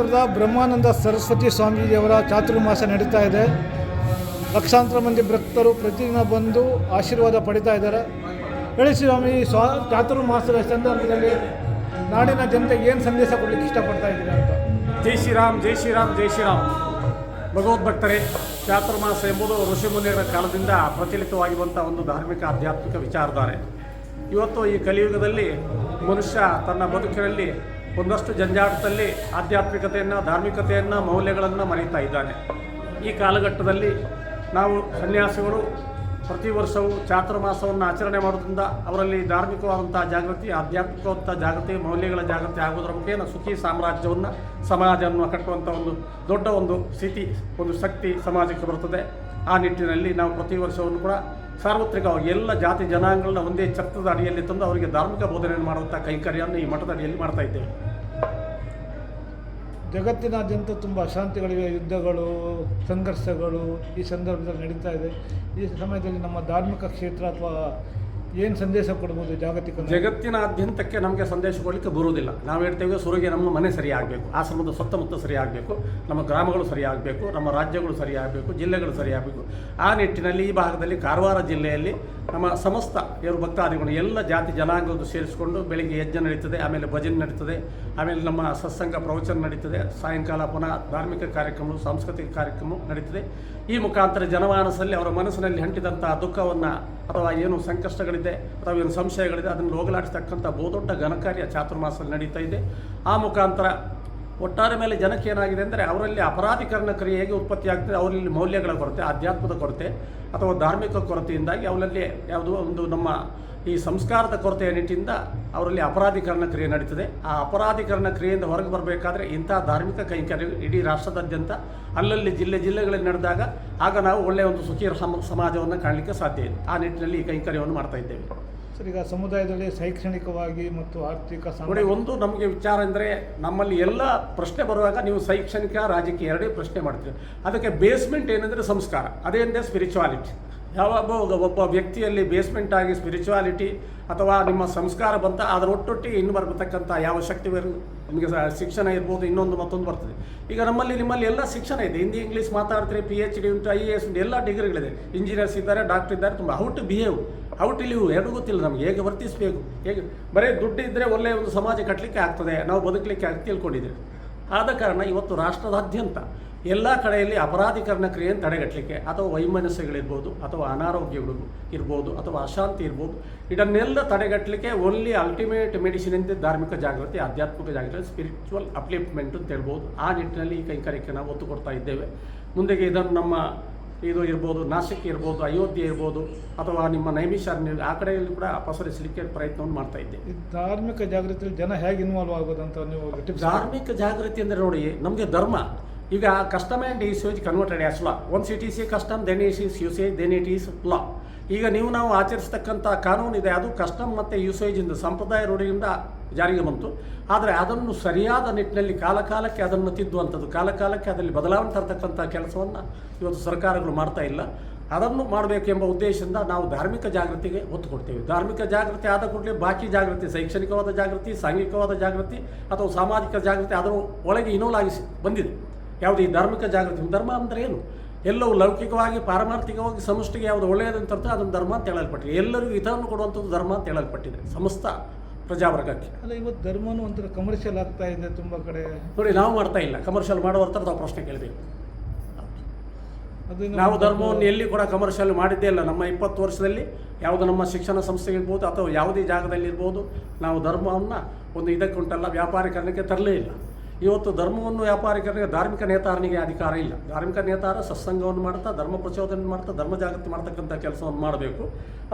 ಕ್ಷೇತ್ರದ ಬ್ರಹ್ಮಾನಂದ ಸರಸ್ವತಿ ಸ್ವಾಮೀಜಿಯವರ ಚಾತುರ್ಮಾಸ ನಡೀತಾ ಇದೆ. ಲಕ್ಷಾಂತರ ಮಂದಿ ಭಕ್ತರು ಪ್ರತಿದಿನ ಬಂದು ಆಶೀರ್ವಾದ ಪಡಿತಾ ಇದ್ದಾರೆ. ಹೇಳಿ ಸ್ವಾಮಿ ಸ್ವಾ, ಚಾತುರ್ಮಾಸದ ಸಂದರ್ಭದಲ್ಲಿ ನಾಡಿನ ಜನತೆಗೆ ಏನು ಸಂದೇಶ ಕೊಡಲಿಕ್ಕೆ ಇಷ್ಟಪಡ್ತಾ ಇದ್ದೀರಾ ಅಂತ? ಜೈ ಶ್ರೀರಾಮ್ ಜೈ ಶ್ರೀರಾಮ್ ಜೈ ಶ್ರೀರಾಮ್. ಭಗವದ್ಭಕ್ತರೇ ಚಾತುರ್ಮಾಸ ಎಂಬುದು ಋಷಿಮುನಿಗಳ ಕಾಲದಿಂದ ಪ್ರಚಲಿತವಾಗಿರುವಂಥ ಒಂದು ಧಾರ್ಮಿಕ, ಆಧ್ಯಾತ್ಮಿಕ ವಿಚಾರಧಾರೆ. ಇವತ್ತು ಈ ಕಲಿಯುಗದಲ್ಲಿ ಮನುಷ್ಯ ತನ್ನ ಬದುಕಿನಲ್ಲಿ ಒಂದಷ್ಟು ಜಂಜಾಟದಲ್ಲಿ ಆಧ್ಯಾತ್ಮಿಕತೆಯನ್ನು, ಧಾರ್ಮಿಕತೆಯನ್ನು, ಮೌಲ್ಯಗಳನ್ನು ಮರೀತಾ ಇದ್ದಾನೆ. ಈ ಕಾಲಘಟ್ಟದಲ್ಲಿ ನಾವು ಸನ್ಯಾಸಿಗಳು ಪ್ರತಿ ವರ್ಷವೂ ಚಾತುರ್ಮಾಸವನ್ನು ಆಚರಣೆ ಮಾಡೋದ್ರಿಂದ ಅವರಲ್ಲಿ ಧಾರ್ಮಿಕವಾದಂಥ ಜಾಗೃತಿ, ಆಧ್ಯಾತ್ಮಿಕವಾದಂಥ ಜಾಗೃತಿ, ಮೌಲ್ಯಗಳ ಜಾಗೃತಿ ಆಗೋದ್ರ ಮುಖೇನ ಸುಖಿ ಸಾಮ್ರಾಜ್ಯವನ್ನು, ಸಮಾಜವನ್ನು ಕಟ್ಟುವಂಥ ಒಂದು ದೊಡ್ಡ ಒಂದು ಸ್ಥಿತಿ, ಒಂದು ಶಕ್ತಿ ಸಮಾಜಕ್ಕೆ ಬರುತ್ತದೆ ಆ ನಿಟ್ಟಿನಲ್ಲಿ ನಾವು ಪ್ರತಿ ವರ್ಷವನ್ನು ಕೂಡ ಸಾರ್ವತ್ರಿಕವಾಗಿ ಎಲ್ಲ ಜಾತಿ ಜನಾಂಗಗಳನ್ನ ಒಂದೇ ಛತ್ರದ ಅಡಿಯಲ್ಲಿ ತಂದು ಅವರಿಗೆ ಧಾರ್ಮಿಕ ಬೋಧನೆಯನ್ನು ಮಾಡುವಂಥ ಕೈಂಕರ್ಯವನ್ನು ಈ ಮಠದ ಅಡಿಯಲ್ಲಿ ಮಾಡ್ತಾ ಇದ್ದೇವೆ. ಜಗತ್ತಿನಾದ್ಯಂತ ತುಂಬ ಅಶಾಂತಿಗಳಿವೆ, ಯುದ್ಧಗಳು, ಸಂಘರ್ಷಗಳು ಈ ಸಂದರ್ಭದಲ್ಲಿ ನಡೀತಾ ಇದೆ. ಈ ಸಮಯದಲ್ಲಿ ನಮ್ಮ ಧಾರ್ಮಿಕ ಕ್ಷೇತ್ರ ಅಥವಾ ಏನು ಸಂದೇಶ ಕೊಡ್ಬೋದು ಜಾಗತಿಕ? ಜಗತ್ತಿನಾದ್ಯಂತಕ್ಕೆ ನಮಗೆ ಸಂದೇಶ ಕೊಡಲಿಕ್ಕೆ ಬರುವುದಿಲ್ಲ. ನಾವು ಹೇಳ್ತೇವೆ ಸುರಿಗೆ ನಮ್ಮ ಮನೆ ಸರಿಯಾಗಬೇಕು, ಆಶ್ರಮದ ಸುತ್ತಮುತ್ತ ಸರಿಯಾಗಬೇಕು, ನಮ್ಮ ಗ್ರಾಮಗಳು ಸರಿಯಾಗಬೇಕು, ನಮ್ಮ ರಾಜ್ಯಗಳು ಸರಿಯಾಗಬೇಕು, ಜಿಲ್ಲೆಗಳು ಸರಿಯಾಗಬೇಕು. ಆ ನಿಟ್ಟಿನಲ್ಲಿ ಈ ಭಾಗದಲ್ಲಿ ಕಾರವಾರ ಜಿಲ್ಲೆಯಲ್ಲಿ ನಮ್ಮ ಸಮಸ್ತ ಇವರು ಭಕ್ತಾದಿಗಳು ಎಲ್ಲ ಜಾತಿ ಜನಾಂಗವನ್ನು ಸೇರಿಸಿಕೊಂಡು ಬೆಳಿಗ್ಗೆ ಯಜ್ಞ ನಡೀತದೆ, ಆಮೇಲೆ ಭಜನೆ ನಡೀತದೆ ಆಮೇಲೆ ನಮ್ಮ ಸತ್ಸಂಗ ಪ್ರವಚನ ನಡೀತದೆ. ಸಾಯಂಕಾಲ ಪುನಃ ಧಾರ್ಮಿಕ ಕಾರ್ಯಕ್ರಮ, ಸಾಂಸ್ಕೃತಿಕ ಕಾರ್ಯಕ್ರಮ ನಡೀತದೆ. ಈ ಮುಖಾಂತರ ಜನಮಾನಸದಲ್ಲಿ ಅವರ ಮನಸ್ಸಿನಲ್ಲಿ ಹಂಟಿದಂಥ ದುಃಖವನ್ನು ಅಥವಾ ಏನು ಸಂಕಷ್ಟಗಳಿದೆ ಅಥವಾ ಏನು ಸಂಶಯಗಳಿದೆ ಅದನ್ನು ಹೋಗಲಾಡಿಸ್ತಕ್ಕಂಥ ಬಹುದೊಡ್ಡ ಘನಕಾರ್ಯ ಚಾತುರ್ಮಾಸದಲ್ಲಿ ನಡೀತಾ ಇದೆ. ಆ ಮುಖಾಂತರ ಒಟ್ಟಾರೆ ಮೇಲೆ ಜನಕ್ಕೆ ಏನಾಗಿದೆ ಅಂದರೆ ಅವರಲ್ಲಿ ಅಪರಾಧೀಕರಣ ಕ್ರಿಯೆ ಹೇಗೆ ಉತ್ಪತ್ತಿ ಆಗ್ತದೆ, ಅವರಲ್ಲಿ ಮೌಲ್ಯಗಳ ಕೊರತೆ, ಆಧ್ಯಾತ್ಮದ ಕೊರತೆ ಅಥವಾ ಧಾರ್ಮಿಕ ಕೊರತೆಯಿಂದಾಗಿ ಅವರಲ್ಲಿ ಯಾವುದೋ ಒಂದು ನಮ್ಮ ಈ ಸಂಸ್ಕಾರದ ಕೊರತೆಯ ನಿಟ್ಟಿನಿಂದ ಅವರಲ್ಲಿ ಅಪರಾಧೀಕರಣ ಕ್ರಿಯೆ ನಡೀತದೆ. ಆ ಅಪರಾಧೀಕರಣ ಕ್ರಿಯೆಯಿಂದ ಹೊರಗೆ ಬರಬೇಕಾದ್ರೆ ಇಂಥ ಧಾರ್ಮಿಕ ಕೈಂಕರ್ಯ ಇಡೀ ರಾಷ್ಟ್ರದಾದ್ಯಂತ ಅಲ್ಲಲ್ಲಿ ಜಿಲ್ಲೆ ಜಿಲ್ಲೆಗಳಲ್ಲಿ ನಡೆದಾಗ ಆಗ ನಾವು ಒಳ್ಳೆಯ ಒಂದು ಸುಖಿಯ ಸಮ ಸಮಾಜವನ್ನು ಕಾಣಲಿಕ್ಕೆ ಸಾಧ್ಯ ಇದೆ. ಆ ನಿಟ್ಟಿನಲ್ಲಿ ಈ ಕೈಂಕರ್ಯವನ್ನು ಮಾಡ್ತಾ ಇದ್ದೇವೆ. ಸರ್ ಈಗ ಸಮುದಾಯದಲ್ಲಿ ಶೈಕ್ಷಣಿಕವಾಗಿ ಮತ್ತು ಆರ್ಥಿಕ ನೋಡಿ ಒಂದು ನಮಗೆ ವಿಚಾರ ಅಂದರೆ ನಮ್ಮಲ್ಲಿ ಎಲ್ಲ ಪ್ರಶ್ನೆ ಬರುವಾಗ ನೀವು ಶೈಕ್ಷಣಿಕ ರಾಜಕೀಯ ಎರಡೇ ಪ್ರಶ್ನೆ ಮಾಡ್ತೀರಿ. ಅದಕ್ಕೆ ಬೇಸ್ಮೆಂಟ್ ಏನಂದರೆ ಸಂಸ್ಕಾರ. ಅದೇ ಅಂದರೆ ಸ್ಪಿರಿಚುವಾಲಿಟಿ ಯಾವಾಗ ಒಬ್ಬ ವ್ಯಕ್ತಿಯಲ್ಲಿ ಬೇಸ್ಮೆಂಟ್ ಆಗಿ ಸ್ಪಿರಿಚುವಾಲಿಟಿ ಅಥವಾ ನಿಮ್ಮ ಸಂಸ್ಕಾರ ಬಂತ ಅದರ ಒಟ್ಟೊಟ್ಟಿಗೆ ಇನ್ನು ಬರತಕ್ಕಂಥ ಯಾವ ಶಕ್ತಿ ನಮಗೆ ಶಿಕ್ಷಣ ಇರ್ಬೋದು, ಇನ್ನೊಂದು ಮತ್ತೊಂದು ಬರ್ತದೆ. ಈಗ ನಮ್ಮಲ್ಲಿ ನಿಮ್ಮಲ್ಲಿ ಎಲ್ಲ ಶಿಕ್ಷಣ ಇದೆ. ಹಿಂದಿ ಇಂಗ್ಲೀಷ್ ಮಾತಾಡ್ತೀರಿ ಪಿ ಎಚ್ ಡಿ ಉಂಟು ಐ ಎ ಎಸ್ ಉಂಟು, ಎಲ್ಲ ಡಿಗ್ರಿಗಳಿದೆ. ಇಂಜಿನಿಯರ್ಸ್ ಇದ್ದಾರೆ ಡಾಕ್ಟರ್ ಇದ್ದಾರೆ, ತುಂಬ how to behave how to live ಎರಡು ಗೊತ್ತಿಲ್ಲ ನಮಗೆ. ಹೇಗೆ ವರ್ತಿಸಬೇಕು? ಹೇಗೆ? ಬರೀ ದುಡ್ಡು ಇದ್ದರೆ ಒಳ್ಳೆಯ ಒಂದು ಸಮಾಜ ಕಟ್ಟಲಿಕ್ಕೆ ಆಗ್ತದೆ. ನಾವು ಬದುಕಲಿಕ್ಕೆ ತಿಳ್ಕೊಂಡಿದ್ದೇವೆ. ಆದ ಕಾರಣ ಇವತ್ತು ರಾಷ್ಟ್ರದಾದ್ಯಂತ ಎಲ್ಲ ಕಡೆಯಲ್ಲಿ ಅಪರಾಧೀಕರಣ ಕ್ರಿಯೆಯನ್ನು ತಡೆಗಟ್ಟಲಿಕ್ಕೆ ಅಥವಾ ವೈಮನಸ್ಯಗಳಿರ್ಬೋದು ಅಥವಾ ಅನಾರೋಗ್ಯಗಳು ಇರ್ಬೋದು ಅಥವಾ ಅಶಾಂತಿ ಇರ್ಬೋದು, ಇದನ್ನೆಲ್ಲ ತಡೆಗಟ್ಟಲಿಕ್ಕೆ ಓನ್ಲಿ ಅಲ್ಟಿಮೇಟ್ ಮೆಡಿಸಿನ್ ಅಂತ ಧಾರ್ಮಿಕ ಜಾಗೃತಿ, ಆಧ್ಯಾತ್ಮಿಕ ಜಾಗೃತಿ ಸ್ಪಿರಿಚುವಲ್ ಅಪ್ಲಿಫ್ಟ್ಮೆಂಟ್ ಅಂತ ಹೇಳ್ಬೋದು. ಆ ನಿಟ್ಟಿನಲ್ಲಿ ಈ ಕೈಂಕರ್ಯಕ್ಕೆ ನಾವು ಒತ್ತು ಕೊಡ್ತಾ ಇದ್ದೇವೆ. ಮುಂದೆಗೆ ಇದನ್ನು ನಮ್ಮ ಇದು ಇರ್ಬೋದು ನಾಸಿಕ್ ಇರ್ಬೋದು ಅಯೋಧ್ಯೆ ಇರ್ಬೋದು ಅಥವಾ ನಿಮ್ಮ ನೈಮಿಷಾರಣ್ಯ ಆ ಕಡೆಯಲ್ಲಿ ಕೂಡ ಪಸರಿಸಲಿಕ್ಕೆ ಪ್ರಯತ್ನವನ್ನು ಮಾಡ್ತಾ ಇದ್ದೆ. ಈ ಧಾರ್ಮಿಕ ಜಾಗೃತಿಯಲ್ಲಿ ಜನ ಹೇಗೆ ಇನ್ವಾಲ್ವ್ ಆಗೋದಂತ ನೀವು ಧಾರ್ಮಿಕ ಜಾಗೃತಿ ಅಂದರೆ ನೋಡಿ ನಮಗೆ ಧರ್ಮ. ಈಗ custom and usage converted as law once it is a custom then it is usage then it is law ಈಗ ನೀವು ನಾವು ಆಚರಿಸ್ತಕ್ಕಂಥ ಕಾನೂನಿದೆ ಅದು ಕಸ್ಟಮ್ ಮತ್ತು ಯೂಸೇಜಿಂದ ಸಂಪ್ರದಾಯ ರೂಢಿಯಿಂದ ಜಾರಿಗೆ ಬಂತು. ಆದರೆ ಅದನ್ನು ಸರಿಯಾದ ನಿಟ್ಟಿನಲ್ಲಿ ಕಾಲಕಾಲಕ್ಕೆ ಅದನ್ನು ತಿದ್ದುವಂಥದ್ದು ಕಾಲಕಾಲಕ್ಕೆ ಅದರಲ್ಲಿ ಬದಲಾವಣೆ ತರ್ತಕ್ಕಂಥ ಕೆಲಸವನ್ನು ಇವತ್ತು ಸರ್ಕಾರಗಳು ಮಾಡ್ತಾ ಇಲ್ಲ. ಅದನ್ನು ಮಾಡಬೇಕೆಂಬ ಉದ್ದೇಶದಿಂದ ನಾವು ಧಾರ್ಮಿಕ ಜಾಗೃತಿಗೆ ಒತ್ತು ಕೊಡ್ತೇವೆ ಧಾರ್ಮಿಕ ಜಾಗೃತಿ ಆದ ಕೂಡಲೇ ಬಾಕಿ ಜಾಗೃತಿ, ಶೈಕ್ಷಣಿಕವಾದ ಜಾಗೃತಿ, ಸಾಂಘಿಕವಾದ ಜಾಗೃತಿ ಅಥವಾ ಸಾಮಾಜಿಕ ಜಾಗೃತಿ ಅದರ ಒಳಗೆ ಇನೋಲಾಗಿಸಿ ಬಂದಿದೆ. ಯಾವುದು ಈ ಧಾರ್ಮಿಕ ಜಾಗೃತಿ, ಧರ್ಮ ಅಂದರೆ ಏನು? ಎಲ್ಲವೂ ಲೌಕಿಕವಾಗಿ, ಪಾರಮಾರ್ಥಿಕವಾಗಿ ಸಮಷ್ಟಿಗೆ ಯಾವುದು ಒಳ್ಳೆಯದಂತ ಅದನ್ನು ಧರ್ಮ ಅಂತ ಹೇಳಲ್ಪಟ್ಟಿದೆ. ಎಲ್ಲರಿಗೂ ಹಿತವನ್ನು ಕೊಡುವಂಥದ್ದು ಧರ್ಮ ಅಂತ ಹೇಳಲ್ಪಟ್ಟಿದೆ. ಸಮಸ್ತ ಪ್ರಜಾವರ್ಗಕ್ಕೆ. ಅಲ್ಲ ಇವತ್ತು ಧರ್ಮನೂ ಒಂಥರ ಕಮರ್ಷಿಯಲ್ ಆಗ್ತಾ ಇದೆ ತುಂಬ ಕಡೆ. ನೋಡಿ ನಾವು ಮಾಡ್ತಾ ಇಲ್ಲ. ಕಮರ್ಷಿಯಲ್ ಮಾಡುವ ಥರ ನಾವು ಪ್ರಶ್ನೆ ಕೇಳಬೇಕು. ಅದು ನಾವು ಧರ್ಮವನ್ನು ಎಲ್ಲಿ ಕೂಡ ಕಮರ್ಷಿಯಲ್ ಮಾಡಿದ್ದೇ ಇಲ್ಲ. ನಮ್ಮ ಇಪ್ಪತ್ತು ವರ್ಷದಲ್ಲಿ ಯಾವುದು ನಮ್ಮ ಶಿಕ್ಷಣ ಸಂಸ್ಥೆ ಇರ್ಬೋದು ಅಥವಾ ಯಾವುದೇ ಜಾಗದಲ್ಲಿ ಇರ್ಬೋದು ನಾವು ಧರ್ಮವನ್ನು ಒಂದು ಇದಕ್ಕೆ ಉಂಟಲ್ಲ ವ್ಯಾಪಾರೀಕರಣಕ್ಕೆ ತರಲೇ ಇಲ್ಲ. ಇವತ್ತು ಧರ್ಮವನ್ನು ವ್ಯಾಪಾರಿಕರಿಗೆ, ಧಾರ್ಮಿಕ ನೇತಾರನಿಗೆ ಅಧಿಕಾರ ಇಲ್ಲ. ಧಾರ್ಮಿಕ ನೇತಾರ ಸತ್ಸಂಗವನ್ನು ಮಾಡ್ತಾ, ಧರ್ಮ ಪ್ರಚೋದನೆ ಮಾಡ್ತಾ, ಧರ್ಮ ಜಾಗೃತಿ ಮಾಡ್ತಕ್ಕಂಥ ಕೆಲಸವನ್ನು ಮಾಡಬೇಕು.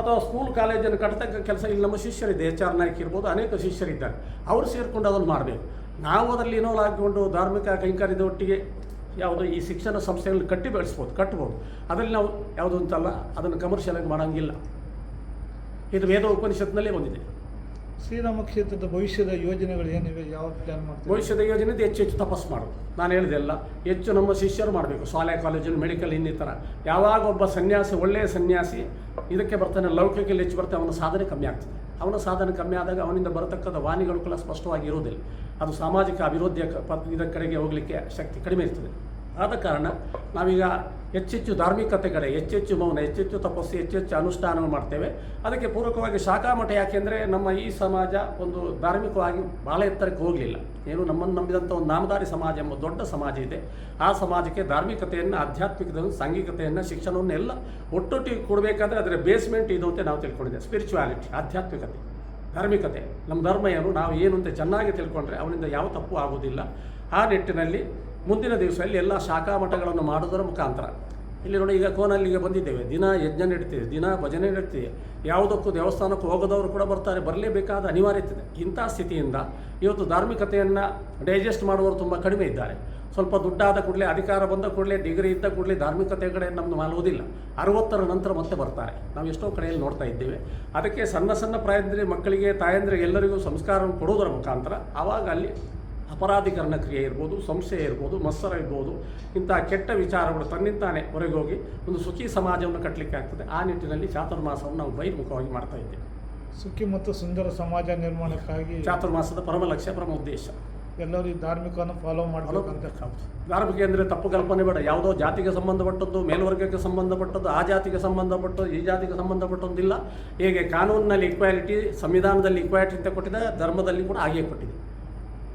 ಅಥವಾ ಸ್ಕೂಲ್ ಕಾಲೇಜನ್ನು ಕಟ್ತಕ್ಕ ಕೆಲಸ ಇಲ್ಲಿ. ನಮ್ಮ ಶಿಷ್ಯರಿದೆ ಎಚ್ ಆರ್ ನಾಯ್ಕ ಇರ್ಬೋದು, ಅನೇಕ ಶಿಷ್ಯರಿದ್ದಾರೆ ಅವರು ಸೇರಿಕೊಂಡು ಅದನ್ನು ಮಾಡಬೇಕು. ನಾವು ಅದರಲ್ಲಿ ಇನ್ವಾಲ್ವ್ ಹಾಕಿಕೊಂಡು ಧಾರ್ಮಿಕ ಕೈಂಕರ್ಯದ ಒಟ್ಟಿಗೆ ಯಾವುದು ಈ ಶಿಕ್ಷಣ ಸಂಸ್ಥೆಗಳನ್ನ ಕಟ್ಟಿ ಬೆಳೆಸ್ಬೋದು, ಕಟ್ಬೋದು. ಅದರಲ್ಲಿ ನಾವು ಯಾವುದು ಅಂತಲ್ಲ ಅದನ್ನು ಕಮರ್ಷಿಯಲ್ ಆಗಿ ಮಾಡೋಂಗಿಲ್ಲ. ಇದು ವೇದ ಉಪನಿಷತ್ನಲ್ಲೇ ಬಂದಿದೆ. ಶ್ರೀರಾಮ ಕ್ಷೇತ್ರದ ಭವಿಷ್ಯದ ಯೋಜನೆಗಳು ಏನಿವೆ, ಯಾವ ಪ್ಲಾನ್ ಮಾಡ್ತೀವಿ ಭವಿಷ್ಯದ ಯೋಜನೆ ಹೆಚ್ಚು ಹೆಚ್ಚು ತಪಸ್ಸು ಮಾಡೋದು. ನಾನು ಹೇಳಿದೆಲ್ಲ ಹೆಚ್ಚು ನಮ್ಮ ಶಿಷ್ಯರು ಮಾಡಬೇಕು, ಶಾಲೆ ಕಾಲೇಜಿನ ಮೆಡಿಕಲ್ ಇನ್ನಿತರ. ಯಾವಾಗ ಒಬ್ಬ ಸನ್ಯಾಸಿ, ಒಳ್ಳೆಯ ಸನ್ಯಾಸಿ, ಇದಕ್ಕೆ ಬರ್ತಾನೆ ಲೌಕಿಕಲ್ಲಿ ಹೆಚ್ಚು ಬರ್ತಾನೆ ಅವನ ಸಾಧನೆ ಕಮ್ಮಿ ಆಗ್ತದೆ. ಅವನ ಸಾಧನೆ ಕಮ್ಮಿ ಆದಾಗ ಅವನಿಂದ ಬರತಕ್ಕಂಥ ವಾಣಿಗಳು ಕೂಡ ಸ್ಪಷ್ಟವಾಗಿ ಇರೋದಿಲ್ಲ ಅದು ಸಾಮಾಜಿಕ ಅಭಿವೃದ್ಧಿಯ ಇದರ ಕಡೆಗೆ ಹೋಗಲಿಕ್ಕೆ ಶಕ್ತಿ ಕಡಿಮೆ ಇರ್ತದೆ. ಆದ ಕಾರಣ ನಾವೀಗ ಹೆಚ್ಚೆಚ್ಚು ಧಾರ್ಮಿಕತೆ ಕಡೆ ಹೆಚ್ಚೆಚ್ಚು ಮೌನ, ಹೆಚ್ಚೆಚ್ಚು ತಪಸ್ಸು, ಹೆಚ್ಚೆಚ್ಚು ಅನುಷ್ಠಾನ ಮಾಡ್ತೇವೆ. ಅದಕ್ಕೆ ಪೂರಕವಾಗಿ ಶಾಖಾ ಮಠ ಯಾಕೆಂದರೆ ನಮ್ಮ ಈ ಸಮಾಜ ಒಂದು ಧಾರ್ಮಿಕವಾಗಿ ಭಾಳ ಎತ್ತರಕ್ಕೆ ಹೋಗಲಿಲ್ಲ. ಏನು ನಮ್ಮನ್ನು ನಂಬಿದಂಥ ಒಂದು ನಾಮಧಾರಿ ಸಮಾಜ ಎಂಬ ದೊಡ್ಡ ಸಮಾಜ ಇದೆ. ಆ ಸಮಾಜಕ್ಕೆ ಧಾರ್ಮಿಕತೆಯನ್ನು, ಆಧ್ಯಾತ್ಮಿಕತೆಯನ್ನು ಸಾಂಘಿಕತೆಯನ್ನು ಶಿಕ್ಷಣವನ್ನು ಎಲ್ಲ ಒಟ್ಟೊಟ್ಟಿಗೆ ಕೊಡಬೇಕಾದ್ರೆ ಅದರ ಬೇಸ್ಮೆಂಟ್ ಇದು ಅಂತ ನಾವು ತಿಳ್ಕೊಂಡಿದ್ದೇವೆ. ಸ್ಪಿರಿಚುವಾಲಿಟಿ ಆಧ್ಯಾತ್ಮಿಕತೆ. ಧಾರ್ಮಿಕತೆ. ನಮ್ಮ ಧರ್ಮ ಏನು ನಾವು ಏನು ಅಂತ ಚೆನ್ನಾಗಿ ತಿಳ್ಕೊಂಡ್ರೆ ಅವನಿಂದ ಯಾವ ತಪ್ಪು ಆಗುವುದಿಲ್ಲ. ಆ ನಿಟ್ಟಿನಲ್ಲಿ ಮುಂದಿನ ದಿವಸದಲ್ಲಿ ಎಲ್ಲ ಶಾಖಾ ಮಠಗಳನ್ನು ಮಾಡೋದರ ಮುಖಾಂತರ. ಇಲ್ಲಿ ನೋಡಿ, ಈಗ ಕೋನಲ್ಲಿಗೆ ಬಂದಿದ್ದೇವೆ. ದಿನ ಯಜ್ಞ ನಡೀತಿದೆ, ದಿನ ಭಜನೆ ನಡೀತಿದೆ. ಯಾವುದಕ್ಕೂ ದೇವಸ್ಥಾನಕ್ಕೂ ಹೋಗದವರು ಕೂಡ ಬರ್ತಾರೆ. ಬರಲೇಬೇಕಾದ ಅನಿವಾರ್ಯತೆ ಇದೆ. ಇಂಥ ಸ್ಥಿತಿಯಿಂದ ಇವತ್ತು ಧಾರ್ಮಿಕತೆಯನ್ನು ಡೈಜೆಸ್ಟ್ ಮಾಡುವವರು ತುಂಬ ಕಡಿಮೆ ಇದ್ದಾರೆ. ಸ್ವಲ್ಪ ದುಡ್ಡಾದ ಕೂಡಲೇ, ಅಧಿಕಾರ ಬಂದ ಕೂಡಲೇ, ಡಿಗ್ರಿ ಇದ್ದ ಕೂಡಲೇ ಧಾರ್ಮಿಕತೆ ಕಡೆ ನಮ್ಮದು ಮಾಡುವುದಿಲ್ಲ ಅರವತ್ತರ ನಂತರ ಮತ್ತೆ ಬರ್ತಾರೆ. ನಾವು ಎಷ್ಟೋ ಕಡೆಯಲ್ಲಿ ನೋಡ್ತಾ ಇದ್ದೇವೆ. ಅದಕ್ಕೆ ಸಣ್ಣ ಸಣ್ಣ ಪ್ರಾಯದಲ್ಲಿ ಮಕ್ಕಳಿಗೆ ತಾಯಂದ್ರಿಗೆ ಎಲ್ಲರಿಗೂ ಸಂಸ್ಕಾರವನ್ನು ಕೊಡುವುದರ ಮುಖಾಂತರ ಆವಾಗ ಅಲ್ಲಿ ಅಪರಾಧೀಕರಣ ಕ್ರಿಯೆ ಇರ್ಬೋದು ಸಂಸ್ಥೆ ಇರ್ಬೋದು ಮತ್ಸರ ಇರ್ಬೋದು ಇಂಥ ಕೆಟ್ಟ ವಿಚಾರಗಳು ತನ್ನಿಂತಾನೆ ಹೊರಗೆ ಹೋಗಿ ಒಂದು ಸುಖಿ ಸಮಾಜವನ್ನು ಕಟ್ಟಲಿಕ್ಕೆ ಆಗ್ತದೆ. ಆ ನಿಟ್ಟಿನಲ್ಲಿ ಚಾತುರ್ಮಾಸವನ್ನು ನಾವು ಬಹಿರ್ಮುಖವಾಗಿ ಮಾಡ್ತಾ ಇದ್ದೇವೆ. ಸುಖಿ ಮತ್ತು ಸುಂದರ ಸಮಾಜ ನಿರ್ಮಾಣಕ್ಕಾಗಿ ಚಾತುರ್ಮಾಸದ ಪರಮ ಲಕ್ಷ್ಯ ಪರಮ ಉದ್ದೇಶ. ಎಲ್ಲರೂ ಈ ಧಾರ್ಮಿಕವನ್ನು ಫಾಲೋ ಮಾಡಬೇಕಂತ ಧಾರ್ಮಿಕ ಅಂದರೆ ತಪ್ಪು ಕಲ್ಪನೆ ಬೇಡ. ಯಾವುದೋ ಜಾತಿಗೆ ಸಂಬಂಧಪಟ್ಟದ್ದು ಮೇಲ್ವರ್ಗಕ್ಕೆ ಸಂಬಂಧಪಟ್ಟದ್ದು ಆ ಜಾತಿಗೆ ಸಂಬಂಧಪಟ್ಟದ್ದು ಈ ಜಾತಿಗೆ ಸಂಬಂಧಪಟ್ಟೊಂದಿಲ್ಲ ಹೇಗೆ ಕಾನೂನಿನಲ್ಲಿ ಇಕ್ವಾಲಿಟಿ ಸಂವಿಧಾನದಲ್ಲಿ ಇಕ್ವಾಲಿಟಿ ಅಂತ ಕೊಟ್ಟಿದೆ ಧರ್ಮದಲ್ಲಿ ಕೂಡ ಹಾಗೆ ಕೊಟ್ಟಿದೆ.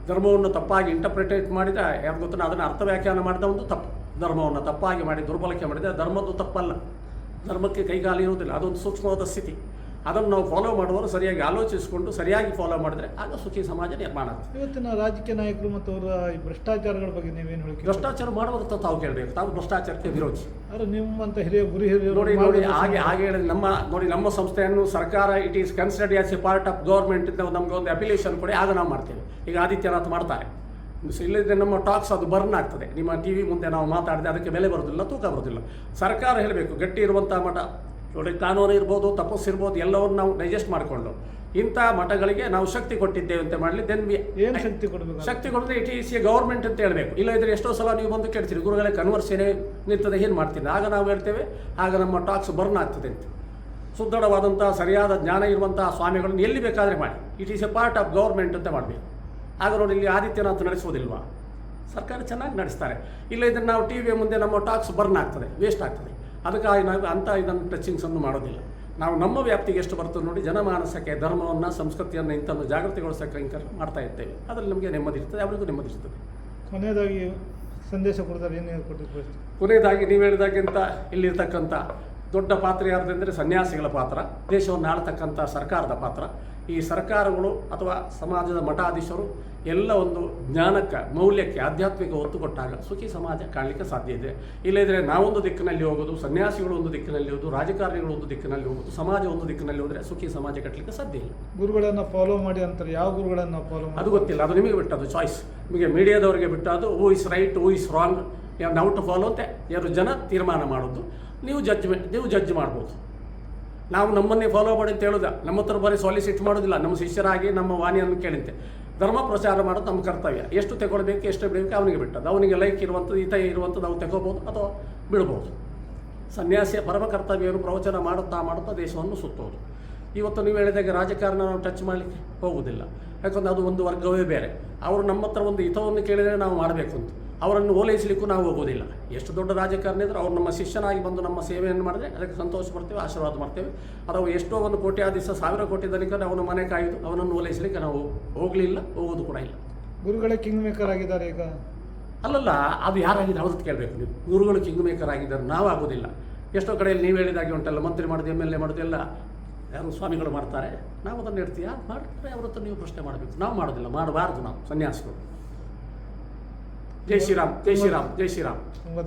ಧರ್ಮವನ್ನು ತಪ್ಪಾಗಿ ಇಂಟರ್ಪ್ರಿಟೇಟ್ ಮಾಡಿದ ಯಾರು ಗೊತ್ತಿಲ್ಲ ಅದನ್ನು ಅರ್ಥ ವ್ಯಾಖ್ಯಾನ ಮಾಡಿದ ಒಂದು ತಪ್ಪು. ಧರ್ಮವನ್ನು ತಪ್ಪಾಗಿ ಮಾಡಿ ದುರ್ಬಲಕೆ ಮಾಡಿದರೆ ಧರ್ಮದ್ದು ತಪ್ಪಲ್ಲ. ಧರ್ಮಕ್ಕೆ ಕೈಗಾಲಿ ಇರುವುದಿಲ್ಲ. ಅದೊಂದು ಸೂಕ್ಷ್ಮವಾದ ಸ್ಥಿತಿ. ಅದನ್ನು ನಾವು ಫಾಲೋ ಮಾಡುವವರು ಸರಿಯಾಗಿ ಆಲೋಚಿಸಿಕೊಂಡು ಸರಿಯಾಗಿ ಫಾಲೋ ಮಾಡಿದ್ರೆ ಆಗ ಸುಖಿ ಸಮಾಜ ನಿರ್ಮಾಣ ಆಗುತ್ತೆ. ಇವತ್ತಿನ ರಾಜಕೀಯ ನಾಯಕರು ಮತ್ತು ಅವರ ಈ ಭ್ರಷ್ಟಾಚಾರಗಳ ಬಗ್ಗೆ ನೀವೇನು ಹೇಳಿ ಭ್ರಷ್ಟಾಚಾರ ಮಾಡುವಂಥ ತಾವು ಕೇಳಬೇಕು. ತಾವು ಭ್ರಷ್ಟಾಚಾರಕ್ಕೆ ವಿರೋಧಿ. ಆದರೆ ನಿಮ್ಮಂತ ಹಿರಿಯ ಗುರಿ ಹಿರಿಯ ನೋಡಿ ನೋಡಿ ಹಾಗೆ ಹಾಗೆ ಹೇಳಿದ್ರೆ ನಮ್ಮ ನೋಡಿ ನಮ್ಮ ಸಂಸ್ಥೆಯನ್ನು ಸರ್ಕಾರ it is considered as a part of government ಅಂತ ನಮಗೆ ಒಂದು ಅಪಿಲೇಷನ್ ಕೊಡಿ ಆಗ ನಾವು ಮಾಡ್ತೇವೆ. ಈಗ ಆದಿತ್ಯನಾಥ್ ಮಾಡ್ತಾರೆ. ಇಲ್ಲದೆ ನಮ್ಮ ಟಾಕ್ಸ್ ಅದು ಬರ್ನ್ ಆಗ್ತದೆ. ನಿಮ್ಮ ಟಿ ವಿ ಮುಂದೆ ನಾವು ಮಾತಾಡಿದೆ ಅದಕ್ಕೆ ಬೆಲೆ ಬರೋದಿಲ್ಲ ತೂಕ ಬರೋದಿಲ್ಲ. ಸರ್ಕಾರ ಹೇಳಬೇಕು ಗಟ್ಟಿ ಇರುವಂಥ ಮಠ ನೋಡಿ ಕಾನೂನು ಇರ್ಬೋದು ತಪಸ್ಸು ಇರ್ಬೋದು ಎಲ್ಲವನ್ನು ನಾವು ಡೈಜೆಸ್ಟ್ ಮಾಡಿಕೊಂಡು ಇಂಥ ಮಠಗಳಿಗೆ ನಾವು ಶಕ್ತಿ ಕೊಟ್ಟಿದ್ದೇವೆ ಅಂತ ಮಾಡಲಿ ದೆನ್ ವಿ ಏನು ಶಕ್ತಿ ಕೊಡಬೇಕು? ಶಕ್ತಿ ಕೊಡದೆ ಇಟ್ ಈಸ್ ಎ ಗೌರ್ಮೆಂಟ್ ಅಂತ ಹೇಳಬೇಕು. ಇಲ್ಲ ಇದ್ರೆ ಎಷ್ಟೋ ಸಲ ನೀವು ಬಂದು ಕೇಳ್ತೀರಿ ಗುರುಗಳೇ ಕನ್ವರ್ಸೇನೆ ನಿಂತದೆ ಏನು ಮಾಡ್ತೀನಿ ಆಗ ನಾವು ಹೇಳ್ತೇವೆ ಆಗ ನಮ್ಮ ಟಾಕ್ಸ್ ಬರ್ನ್ ಆಗ್ತದೆ ಅಂತ. ಸುದೃಢವಾದಂಥ ಸರಿಯಾದ ಜ್ಞಾನ ಇರುವಂತಹ ಸ್ವಾಮಿಗಳನ್ನು ಎಲ್ಲಿ ಬೇಕಾದರೆ ಮಾಡಿ. It is a part of government ಅಂತ ಮಾಡಬೇಕು. ಆಗ ನೋಡಿ ಇಲ್ಲಿ ಆದಿತ್ಯನಾಥ್ ನಡೆಸೋದಿಲ್ವಾ ಸರ್ಕಾರ ಚೆನ್ನಾಗಿ ನಡೆಸ್ತಾರೆ. ಇಲ್ಲ ಇದ್ರೆ ನಾವು ಟಿ ವಿಯ ಮುಂದೆ ನಮ್ಮ ಟಾಕ್ಸ್ ಬರ್ನ್ ಆಗ್ತದೆ ವೇಸ್ಟ್ ಆಗ್ತದೆ. ಅದಕ್ಕಾಗಿ ನಾವು ಅಂಥ ಇದನ್ನು ಟಚಿಂಗ್ಸನ್ನು ಮಾಡೋದಿಲ್ಲ. ನಾವು ನಮ್ಮ ವ್ಯಾಪ್ತಿಗೆ ಎಷ್ಟು ಬರ್ತದೆ ನೋಡಿ ಜನಮಾನಸಕ್ಕೆ ಧರ್ಮವನ್ನು ಸಂಸ್ಕೃತಿಯನ್ನು ಇಂಥನ್ನು ಜಾಗೃತಿಗೊಳಿಸೋಕೆ ಮಾಡ್ತಾ ಇದ್ದೇವೆ ಅದರಲ್ಲಿ ನಮಗೆ ನೆಮ್ಮದಿ ಇರ್ತದೆ ಅವರಿಗೂ ನೆಮ್ಮದಿ ಇರ್ತದೆ. ಕೊನೆಯದಾಗಿ ಸಂದೇಶ ಕೊಡ್ತಾರೆ ಏನು ಕೊಟ್ಟಿದ್ದು ಕೊನೆಯದಾಗಿ ನೀವು ಹೇಳಿದಾಗಿಂತ ಇಲ್ಲಿರ್ತಕ್ಕಂಥ ದೊಡ್ಡ ಪಾತ್ರ ಯಾರ್ದಂದರೆ ಸನ್ಯಾಸಿಗಳ ಪಾತ್ರ ದೇಶವನ್ನು ಆಳ್ತಕ್ಕಂಥ ಸರ್ಕಾರದ ಪಾತ್ರ. ಈ ಸರ್ಕಾರಗಳು ಅಥವಾ ಸಮಾಜದ ಮಠಾಧೀಶರು ಎಲ್ಲ ಒಂದು ಜ್ಞಾನಕ್ಕೆ ಮೌಲ್ಯಕ್ಕೆ ಆಧ್ಯಾತ್ಮಿಕ ಒತ್ತು ಕೊಟ್ಟಾಗ ಸುಖಿ ಸಮಾಜ ಕಾಣಲಿಕ್ಕೆ ಸಾಧ್ಯ ಇದೆ. ಇಲ್ಲದಿದ್ದರೆ ನಾವೊಂದು ದಿಕ್ಕಿನಲ್ಲಿ ಹೋಗೋದು ಸನ್ಯಾಸಿಗಳು ಒಂದು ದಿಕ್ಕಿನಲ್ಲಿ ಹೋಗೋದು ರಾಜಕಾರಣಿಗಳು ಒಂದು ದಿಕ್ಕಿನಲ್ಲಿ ಹೋಗೋದು ಸಮಾಜ ಒಂದು ದಿಕ್ಕಿನಲ್ಲಿ ಹೋದರೆ ಸುಖಿ ಸಮಾಜ ಕಟ್ಟಲಿಕ್ಕೆ ಸಾಧ್ಯ ಇಲ್ಲ. ಗುರುಗಳನ್ನು ಫಾಲೋ ಮಾಡಿ ಅಂತಾರೆ ಯಾವ ಗುರುಗಳನ್ನು ಫಾಲೋ ಅದು ಗೊತ್ತಿಲ್ಲ ಅದು ನಿಮಗೆ ಬಿಟ್ಟದು ಚಾಯ್ಸ್ ನಿಮಗೆ ಮೀಡಿಯಾದವರಿಗೆ ಬಿಟ್ಟದ್ದು who is right who is wrong ನಾವು ಟು ಫಾಲೋ ಅಂತ ಯಾರು ಜನ ತೀರ್ಮಾನ ಮಾಡೋದು ನೀವು ಜಡ್ಜ್ಮೆಂಟ್ ನೀವು ಜಡ್ಜ್ ಮಾಡ್ಬೋದು. ನಾವು ನಮ್ಮನ್ನೇ ಫಾಲೋ ಮಾಡಿ ಅಂತ ಹೇಳೋದ. ನಮ್ಮ ಹತ್ರ ಬರೀ ಸಾಲಿಸಿಟ್ ಮಾಡೋದಿಲ್ಲ. ನಮ್ಮ ಶಿಷ್ಯರಾಗಿ, ನಮ್ಮ ವಾಣಿಯನ್ನು ಕೇಳಿಂತೆ. ಧರ್ಮ ಪ್ರಚಾರ ಮಾಡೋದು ನಮ್ಮ ಕರ್ತವ್ಯ. ಎಷ್ಟು ತಗೊಳ್ಬೇಕು, ಎಷ್ಟು ಬಿಡಬೇಕು ಅವನಿಗೆ ಬಿಟ್ಟದ್ದು. ಅವನಿಗೆ ಲೈಕ್ ಇರುವಂಥದ್ದು ಈತ ಇರುವಂಥದ್ದು ನಾವು ತಗೋಬೋದು ಅಥವಾ ಬಿಡ್ಬೋದು ಸನ್ಯಾಸಿಯ ಪರಮ ಕರ್ತವ್ಯವನ್ನು ಪ್ರವಚನ ಮಾಡುತ್ತಾ ಮಾಡುತ್ತಾ ದೇಶವನ್ನು ಸುತ್ತೋದು. ಇವತ್ತು ನೀವು ಹೇಳಿದಾಗ ರಾಜಕಾರಣ ನಾವು ಟಚ್ ಮಾಡಲಿಕ್ಕೆ ಹೋಗುವುದಿಲ್ಲ ಯಾಕಂದ್ರೆ ಅದು ಒಂದು ವರ್ಗವೇ ಬೇರೆ. ಅವರು ನಮ್ಮ ಹತ್ರ ಒಂದು ಹಿತವನ್ನು ಕೇಳಿದರೆ ನಾವು ಮಾಡಬೇಕು ಅಂತ. ಅವರನ್ನು ಓಲೈಸಲಿಕ್ಕೂ ನಾವು ಹೋಗೋದಿಲ್ಲ ಎಷ್ಟು ದೊಡ್ಡ ರಾಜಕಾರಣಿ ಇದ್ದರೂ ಅವ್ರು ನಮ್ಮ ಶಿಷ್ಯನಾಗಿ ಬಂದು ನಮ್ಮ ಸೇವೆಯನ್ನು ಮಾಡಿದ್ರೆ ಅದಕ್ಕೆ ಸಂತೋಷ ಪಡ್ತೇವೆ ಆಶೀರ್ವಾದ ಮಾಡ್ತೇವೆ. ಅಥವಾ ಎಷ್ಟೋ ಒಂದು ಕೋಟಿ ದಿವಸ ಸಾವಿರ ಕೋಟಿ ದನಿಕರೆ ಅವನ ಮನೆ ಕಾಯ್ದು ಅವನನ್ನು ಓಲೈಸಲಿಕ್ಕೆ ನಾವು ಹೋಗಲಿಲ್ಲ ಹೋಗೋದು ಕೂಡ ಇಲ್ಲ. ಗುರುಗಳೇ ಕಿಂಗ್ ಮೇಕರ್ ಆಗಿದ್ದಾರೆ ಈಗ. ಅಲ್ಲಲ್ಲ ಅದು ಯಾರಾಗಿದೆ ಅವ್ರದ್ದು ಕೇಳಬೇಕು ನೀವು. ಗುರುಗಳು ಕಿಂಗ್ ಮೇಕರ್ ಆಗಿದ್ದಾರೆ ನಾವು ಆಗೋದಿಲ್ಲ. ಎಷ್ಟೋ ಕಡೆಯಲ್ಲಿ ನೀವು ಹೇಳಿದಾಗೆ ಉಂಟಲ್ಲ ಮಂತ್ರಿ ಮಾಡೋದು ಎಂ ಎಲ್ ಎ ಮಾಡೋದು ಎಲ್ಲ ಯಾರು ಸ್ವಾಮಿಗಳು ಮಾಡ್ತಾರೆ. ನಾವು ಅದನ್ನು ಯಾರು ಮಾಡ್ತಾರೆ ಅವ್ರ ಹತ್ರ ನೀವು ಪ್ರಶ್ನೆ ಮಾಡಬೇಕು. ನಾವು ಮಾಡೋದಿಲ್ಲ ಮಾಡಬಾರ್ದು ನಾವು ಸನ್ಯಾಸಿಗಳು. ಜೈ ಶ್ರೀರಾಮ್ ಜೈ ಶ್ರೀರಾಮ್ ಜೈ ಶ್ರೀರಾಮ್ ತುಂಬ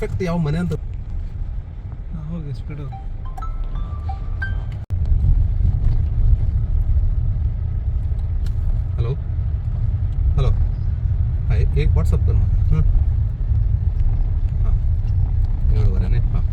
ಪರ್ಫೆಕ್ಟ್ ಯಾವ ಮನೆ ಅಂತ ಹೋಗಿ ಸ್ಪೀಡ್ ಹೋಗಿ ಹಲೋ ಹಲೋ ಹಾಯ್ ಈಗ ವಾಟ್ಸಪ್ ಹ್ಞೂ ಹಾಂ ಏಳುವರೆನೇ ಹಾಂ